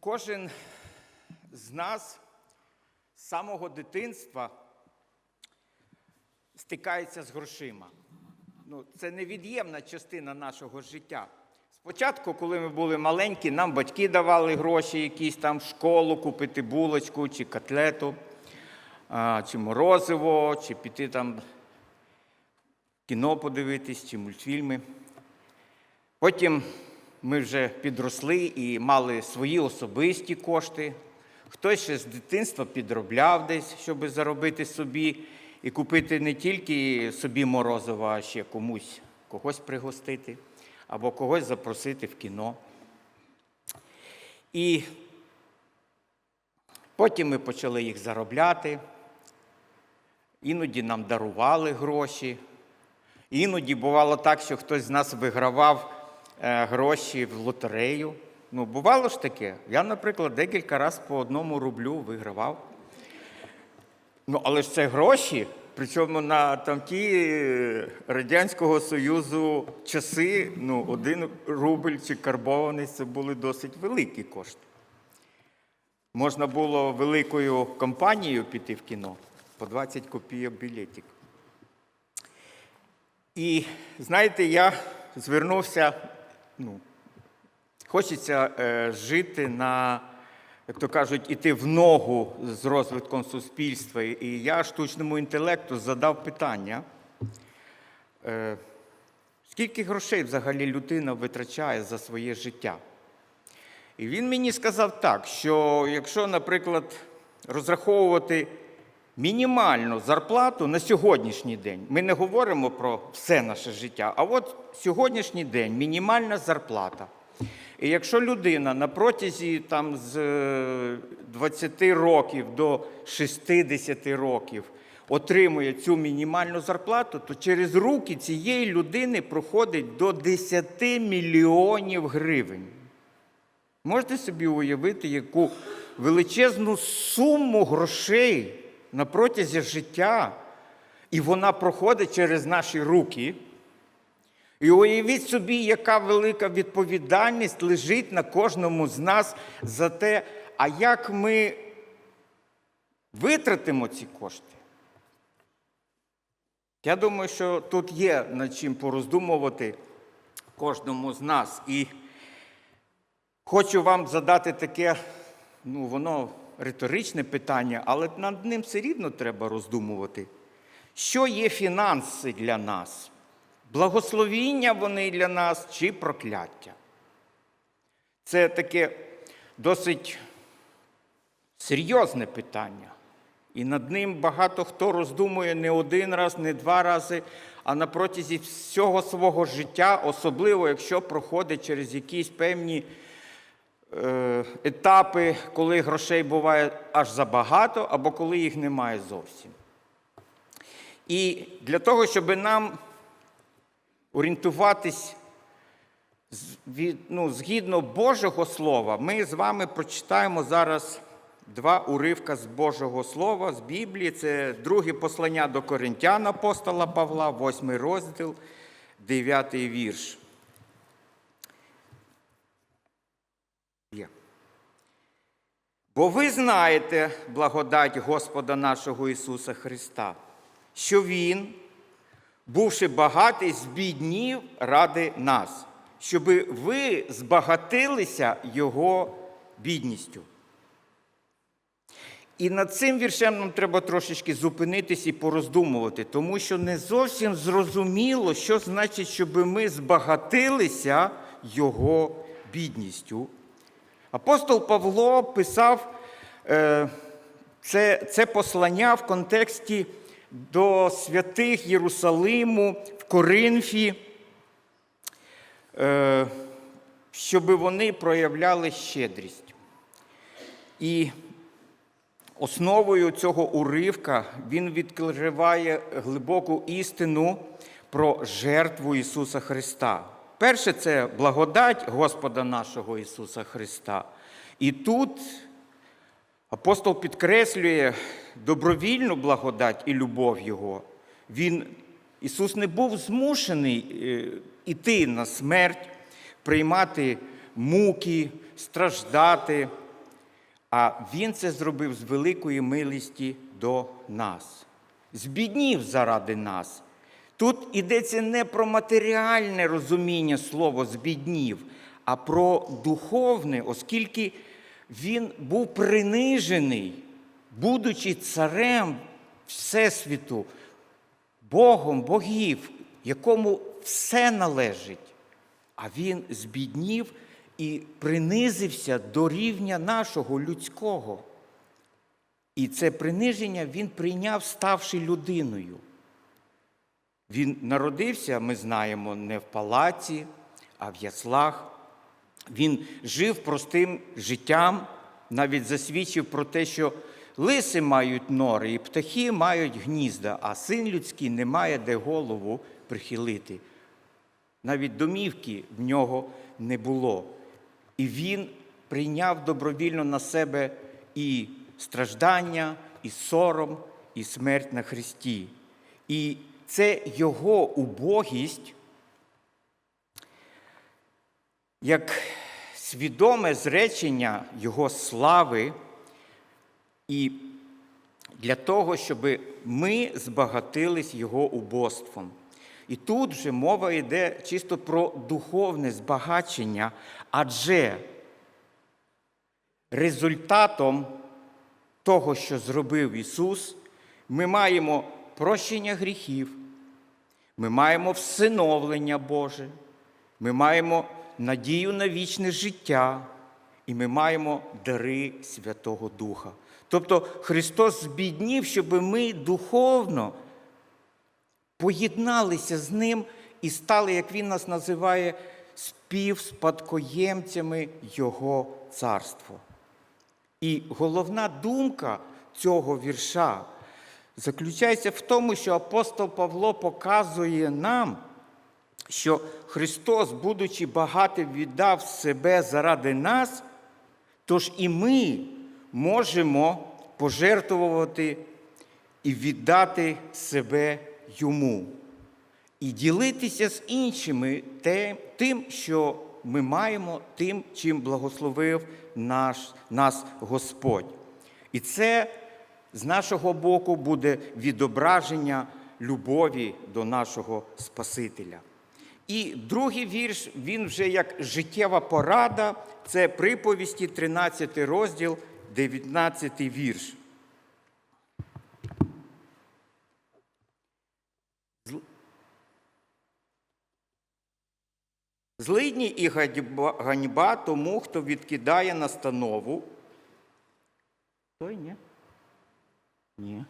Кожен з нас з самого дитинства стикається з грошима. Ну, це невід'ємна частина нашого життя. Спочатку, коли ми були маленькі, нам батьки давали гроші якісь там в школу купити булочку чи котлету, чи морозиво, чи піти там кіно подивитись, чи мультфільми. Потім ми вже підросли і мали свої особисті кошти. Хтось ще з дитинства підробляв десь, щоб заробити собі і купити не тільки собі морозиво, а ще комусь когось пригостити або когось запросити в кіно. І потім ми почали їх заробляти. Іноді нам дарували гроші. Іноді бувало так, що хтось з нас вигравав гроші в лотерею. Ну, бувало ж таке. Я, наприклад, декілька разів по одному рублю вигравав. Ну, але ж це гроші. Причому на там ті е, Радянського Союзу часи, ну, один рубль чи карбований це були досить великі кошти. Можна було великою компанією піти в кіно по 20 копійок білетик. І знаєте, я звернувся, ну, хочеться е, жити на, як то кажуть, іти в ногу з розвитком суспільства. І я штучному інтелекту задав питання, е, скільки грошей взагалі людина витрачає за своє життя? І він мені сказав так, що якщо, наприклад, розраховувати мінімальну зарплату на сьогоднішній день, ми не говоримо про все наше життя, а от сьогоднішній день мінімальна зарплата. І якщо людина на протязі там, з е, 20 років до 60 років отримує цю мінімальну зарплату, то через руки цієї людини проходить до 10 мільйонів гривень. Можете собі уявити, яку величезну суму грошей на протязі життя, і вона проходить через наші руки. І уявіть собі, яка велика відповідальність лежить на кожному з нас за те, а як ми витратимо ці кошти. Я думаю, що тут є над чим пороздумувати кожному з нас. І Хочу вам задати таке, ну, воно риторичне питання, але над ним все рівно треба роздумувати. Що є фінанси для нас? Благословіння вони для нас чи прокляття? Це таке досить серйозне питання. І над ним багато хто роздумує не один раз, не два рази, а на протязі всього свого життя, особливо якщо проходить через якісь певні етапи, коли грошей буває аж забагато, або коли їх немає зовсім. І для того, щоб нам орієнтуватись ну, згідно Божого Слова, ми з вами прочитаємо зараз два уривка з Божого Слова, з Біблії. Це друге послання до Коринтян апостола Павла, восьмий розділ, дев'ятий вірш. Є. Бо ви знаєте благодать Господа нашого Ісуса Христа, що Він, бувши багатий, збіднів ради нас, щоби ви збагатилися Його бідністю. І над цим віршем нам треба трошечки зупинитись і пороздумувати, тому що не зовсім зрозуміло, що значить, щоб ми збагатилися Його бідністю. Апостол Павло писав е, це, це послання в контексті до святих Єрусалиму в Коринфі, е, щоб вони проявляли щедрість. І основою цього уривка він відкриває глибоку істину про жертву Ісуса Христа. Перше це благодать Господа нашого Ісуса Христа. І тут апостол підкреслює добровільну благодать і любов Його. Він, Ісус не був змушений е, іти на смерть, приймати муки, страждати, а Він це зробив з великої милості до нас. Збіднів заради нас. Тут йдеться не про матеріальне розуміння слова збіднів, а про духовне, оскільки він був принижений, будучи царем Всесвіту, Богом богів, якому все належить. А він збіднів і принизився до рівня нашого людського. І це приниження він прийняв, ставши людиною. Він народився, ми знаємо, не в палаці, а в яслах. Він жив простим життям, навіть засвідчив про те, що лиси мають нори, і птахи мають гнізда, а син людський не має де голову прихилити. Навіть домівки в нього не було. І він прийняв добровільно на себе і страждання, і сором, і смерть на Христі. І це його убогість, як свідоме зречення Його слави, і для того, щоб ми збагатились Його убоством. І тут вже мова йде чисто про духовне збагачення, адже результатом того, що зробив Ісус, ми маємо прощення гріхів, ми маємо всиновлення Боже, ми маємо надію на вічне життя, і ми маємо дари Святого Духа. Тобто Христос збіднів, щоб ми духовно поєдналися з Ним і стали, як Він нас називає, співспадкоємцями Його царства. І головна думка цього вірша заключається в тому, що апостол Павло показує нам, що Христос, будучи багатим, віддав себе заради нас, тож і ми можемо пожертвувати і віддати себе Йому, і ділитися з іншими тим, що ми маємо, тим, чим благословив наш, нас Господь. І це з нашого боку буде відображення любові до нашого Спасителя. І другий вірш, він вже як життєва порада, це приповісті, 13 розділ, 19 вірш. Злидні і ганьба тому, хто відкидає настанову. Той ні? Ні.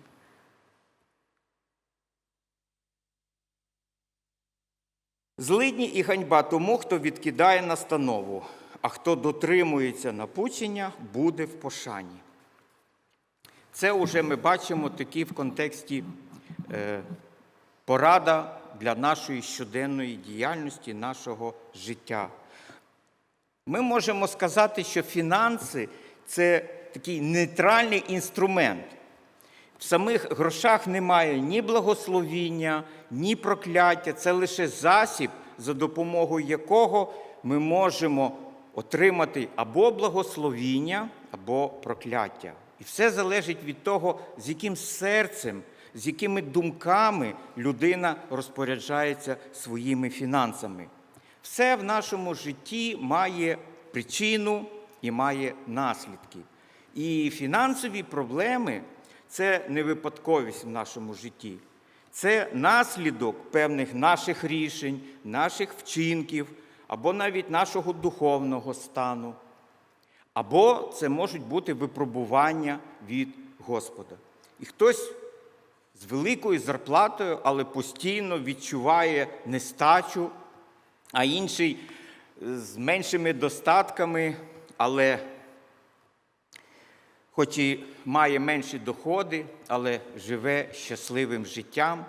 Злидні і ганьба тому, хто відкидає настанову, а хто дотримується напучення, буде в пошані. Це вже ми бачимо такі в контексті е, порада для нашої щоденної діяльності, нашого життя. Ми можемо сказати, що фінанси це такий нейтральний інструмент. В самих грошах немає ні благословіння, ні прокляття. Це лише засіб, за допомогою якого ми можемо отримати або благословіння, або прокляття. І все залежить від того, з яким серцем, з якими думками людина розпоряджається своїми фінансами. Все в нашому житті має причину і має наслідки. І фінансові проблеми це не випадковість в нашому житті. Це наслідок певних наших рішень, наших вчинків, або навіть нашого духовного стану. Або це можуть бути випробування від Господа. І хтось з великою зарплатою, але постійно відчуває нестачу, а інший з меншими достатками, але хоч і має менші доходи, але живе щасливим життям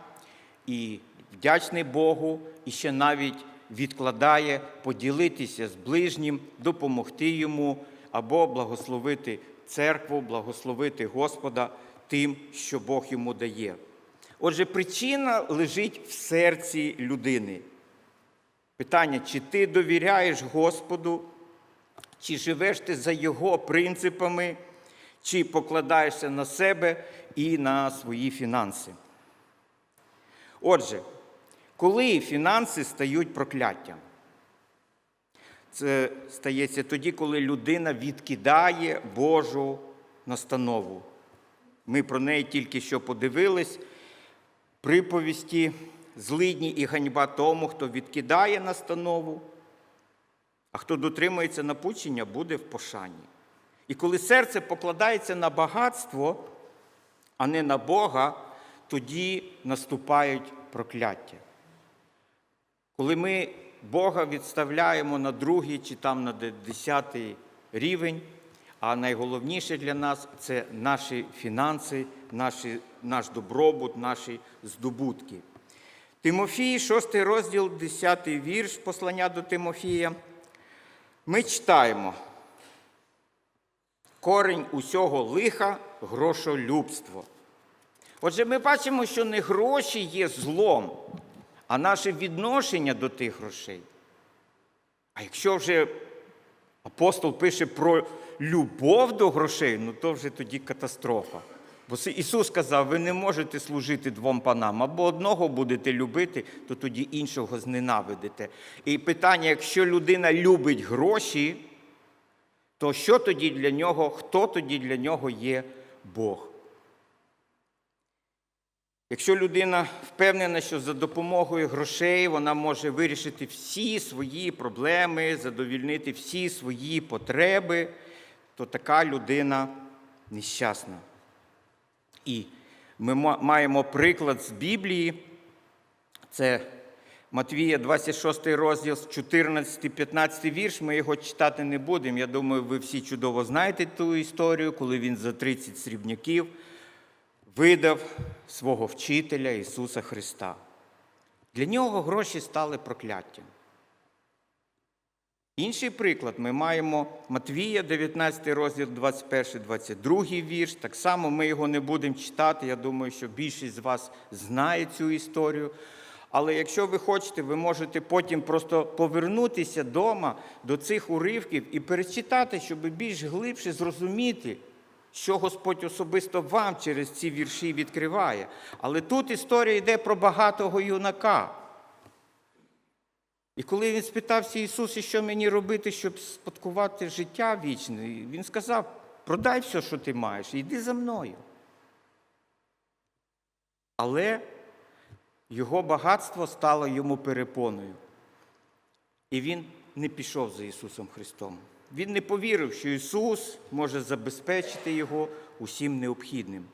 і вдячний Богу, і ще навіть відкладає поділитися з ближнім, допомогти йому або благословити церкву, благословити Господа тим, що Бог йому дає. Отже, причина лежить в серці людини. Питання, чи ти довіряєш Господу, чи живеш ти за Його принципами, чи покладаєшся на себе і на свої фінанси. Отже, коли фінанси стають прокляттям? Це стається тоді, коли людина відкидає Божу настанову. Ми про неї тільки що подивились. Приповісті, злидні і ганьба тому, хто відкидає настанову, а хто дотримується напучення, буде в пошані. І коли серце покладається на багатство, а не на Бога, тоді наступають прокляття. Коли ми Бога відставляємо на другий чи там на де- десятий рівень, а найголовніше для нас це наші фінанси, наші, наш добробут, наші здобутки. Тимофій, 6 розділ, 10 вірш послання до Тимофія. Ми читаємо. Корень усього лиха грошолюбство. Отже, ми бачимо, що не гроші є злом, а наше відношення до тих грошей. А якщо вже апостол пише про любов до грошей, ну то вже тоді катастрофа. Бо Ісус сказав, ви не можете служити двом панам, або одного будете любити, то тоді іншого зненавидите. І питання, якщо людина любить гроші, то що тоді для нього, хто тоді для нього є Бог? Якщо людина впевнена, що за допомогою грошей вона може вирішити всі свої проблеми, задовільнити всі свої потреби, то така людина нещасна. І ми маємо приклад з Біблії. Це Матвія, 26 розділ, 14-15 вірш. Ми його читати не будемо. Я думаю, ви всі чудово знаєте ту історію, коли він за 30 срібняків видав свого вчителя Ісуса Христа. Для нього гроші стали прокляттям. Інший приклад ми маємо Матвія, 19 розділ, 21-22 вірш. Так само ми його не будемо читати. Я думаю, що більшість з вас знає цю історію. Але якщо ви хочете, ви можете потім просто повернутися вдома до цих уривків і перечитати, щоб більш глибше зрозуміти, що Господь особисто вам через ці вірші відкриває. Але тут історія йде про багатого юнака. І коли він спитався Ісуса, що мені робити, щоб спадкувати життя вічне, він сказав: продай все, що ти маєш, і йди за мною. Але його багатство стало йому перепоною. І він не пішов за Ісусом Христом. Він не повірив, що Ісус може забезпечити його усім необхідним.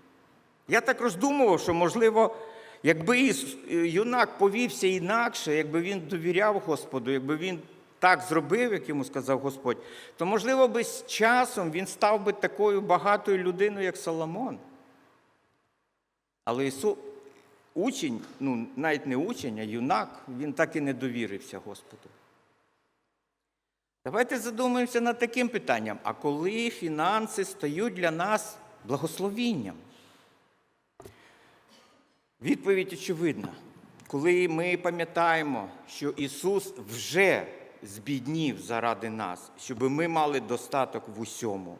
Я так роздумував, що, можливо, якби юнак повівся інакше, якби він довіряв Господу, якби він так зробив, як йому сказав Господь, то, можливо, би з часом він став би такою багатою людиною, як Соломон. Але Ісу... учень, ну навіть не учень, а юнак, він так і не довірився Господу. Давайте задумаємося над таким питанням: а коли фінанси стають для нас благословінням? Відповідь очевидна. Коли ми пам'ятаємо, що Ісус вже збіднів заради нас, щоб ми мали достаток в усьому.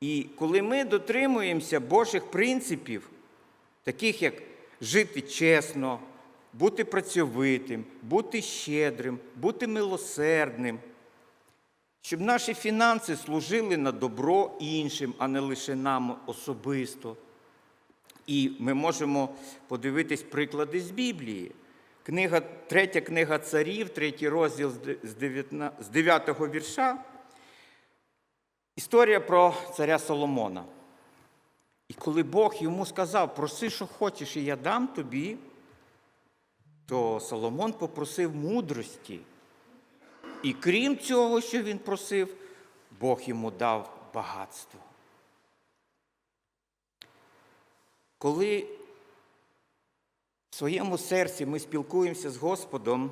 І коли ми дотримуємося Божих принципів, таких як жити чесно, бути працьовитим, бути щедрим, бути милосердним, щоб наші фінанси служили на добро іншим, а не лише нам особисто. І ми можемо подивитись приклади з Біблії. Книга, третя книга царів, третій розділ з де- з 19 з 9 вірша. Історія про царя Соломона. Коли Бог йому сказав, проси, що хочеш, і я дам тобі, то Соломон попросив мудрості. І крім цього, що він просив, Бог йому дав багатство. Коли в своєму серці ми спілкуємося з Господом,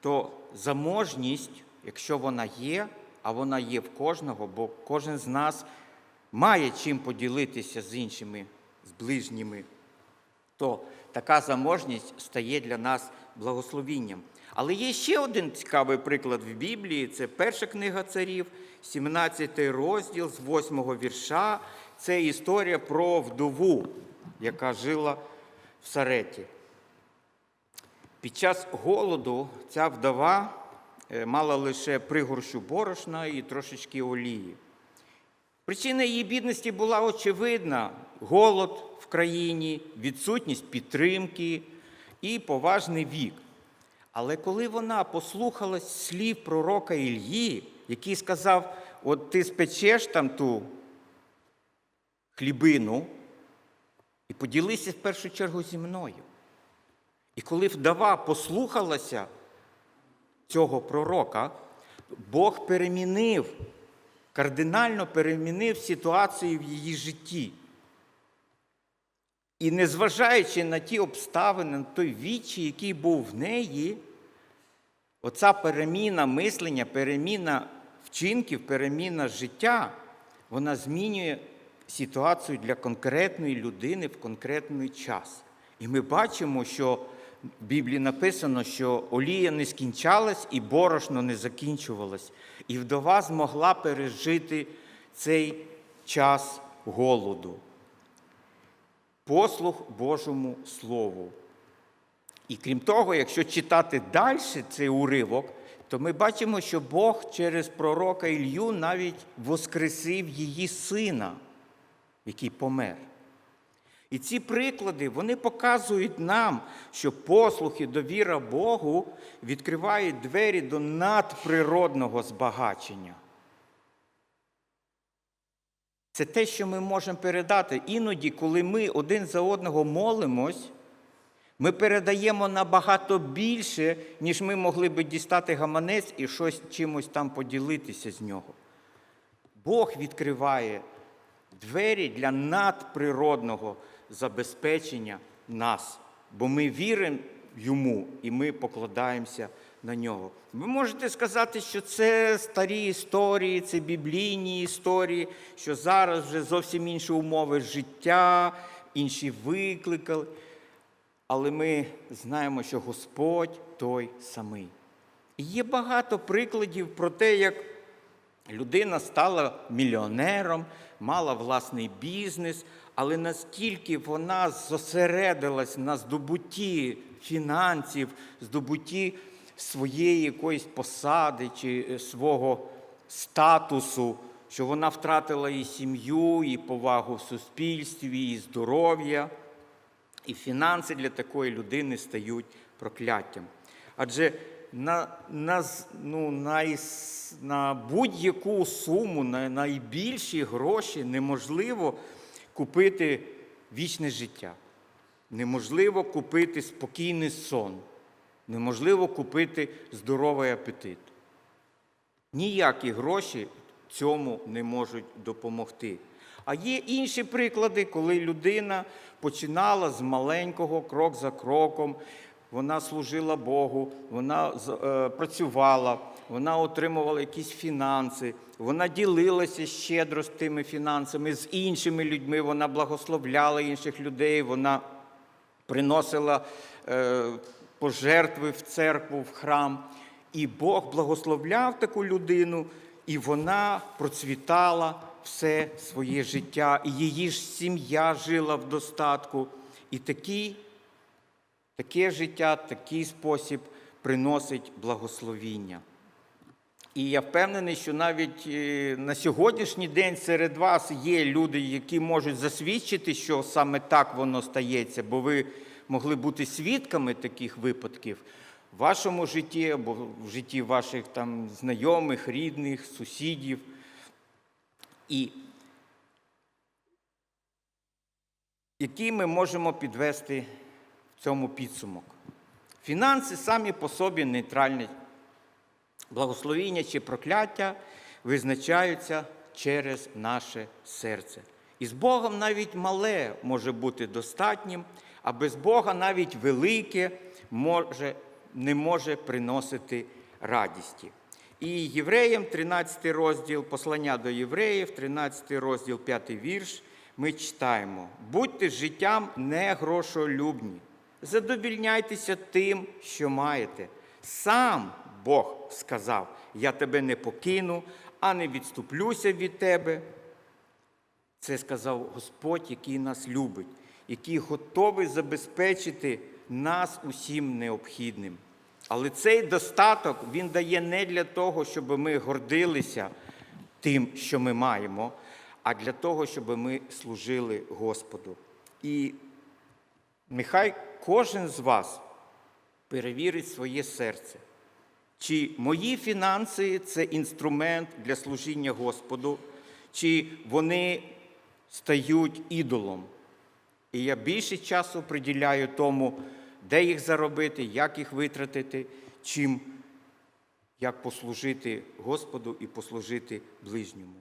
то заможність, якщо вона є, а вона є в кожного, бо кожен з нас має чим поділитися з іншими, з ближніми, то така заможність стає для нас благословінням. Але є ще один цікавий приклад в Біблії це перша книга царів, 17 розділ з 8 вірша. це історія про вдову, яка жила в Сареті. Під час голоду ця вдова е, мала лише пригорщу борошна і трошечки олії. Причина її бідності була очевидна: голод в країні, відсутність підтримки і поважний вік. Але коли вона послухалась слів пророка Ільї, який сказав: от ти спечеш там ту хлібину і поділися в першу чергу зі мною. І коли вдова послухалася цього пророка, Бог перемінив, кардинально перемінив ситуацію в її житті. І незважаючи на ті обставини, на той вічі, який був в неї, оця переміна мислення, переміна вчинків, переміна життя, вона змінює ситуацію для конкретної людини в конкретний час. І ми бачимо, що Біблії написано, що олія не скінчалась і борошно не закінчувалось. І вдова змогла пережити цей час голоду. Послух Божому Слову. І крім того, якщо читати далі цей уривок, то ми бачимо, що Бог через пророка Ілью навіть воскресив її сина, який помер. І ці приклади вони показують нам, що послух і довіра Богу відкривають двері до надприродного збагачення. Це те, що ми можемо передати. Іноді, коли ми один за одного молимось, ми передаємо набагато більше, ніж ми могли би дістати гаманець і щось чимось там поділитися з нього. Бог відкриває двері для надприродного забезпечення нас, бо ми віримо йому і ми покладаємося на нього. Ви можете сказати, що це старі історії, це біблійні історії, що зараз вже зовсім інші умови життя, інші виклики. Але ми знаємо, що Господь той самий. І є багато прикладів про те, як людина стала мільйонером, мала власний бізнес, але наскільки вона зосередилась на здобутті фінансів, здобутті своєї якоїсь посади чи е, свого статусу, що вона втратила і сім'ю, і повагу в суспільстві, і здоров'я. І фінанси для такої людини стають прокляттям. Адже на на, ну, на, на будь-яку суму, на найбільші гроші неможливо купити вічне життя. Неможливо купити спокійний сон. Неможливо купити здоровий апетит. Ніякі гроші цьому не можуть допомогти. А є інші приклади, коли людина починала з маленького крок за кроком, вона служила Богу, вона е, працювала, вона отримувала якісь фінанси, вона ділилася щедро з тими фінансами, з іншими людьми, вона благословляла інших людей, вона приносила е, пожертви в церкву, в храм. І Бог благословляв таку людину, і вона процвітала все своє життя, і її ж сім'я жила в достатку. І такий, таке життя, такий спосіб приносить благословіння. І я впевнений, що навіть е, на сьогоднішній день серед вас є люди, які можуть засвідчити, що саме так воно стається, бо ви могли бути свідками таких випадків в вашому житті або в житті ваших там знайомих, рідних, сусідів. І який ми можемо підвести цьому підсумок? Фінанси самі по собі нейтральні. Благословіння чи прокляття визначаються через наше серце. І з Богом навіть мале може бути достатнім, а без Бога навіть велике може, не може приносити радісті. І євреям, 13 розділ, послання до євреїв, 13 розділ, 5 вірш, ми читаємо: будьте життям не грошолюбні, задовільняйтеся тим, що маєте. Сам Бог сказав: Я тебе не покину, а не відступлюся від тебе. Це сказав Господь, який нас любить, який готовий забезпечити нас усім необхідним. Але цей достаток він дає не для того, щоб ми гордилися тим, що ми маємо, а для того, щоб ми служили Господу. І нехай кожен з вас перевірить своє серце. Чи мої фінанси це інструмент для служіння Господу, чи вони стають ідолом? І я більше часу приділяю тому, де їх заробити, як їх витратити, чим як послужити Господу і послужити ближньому.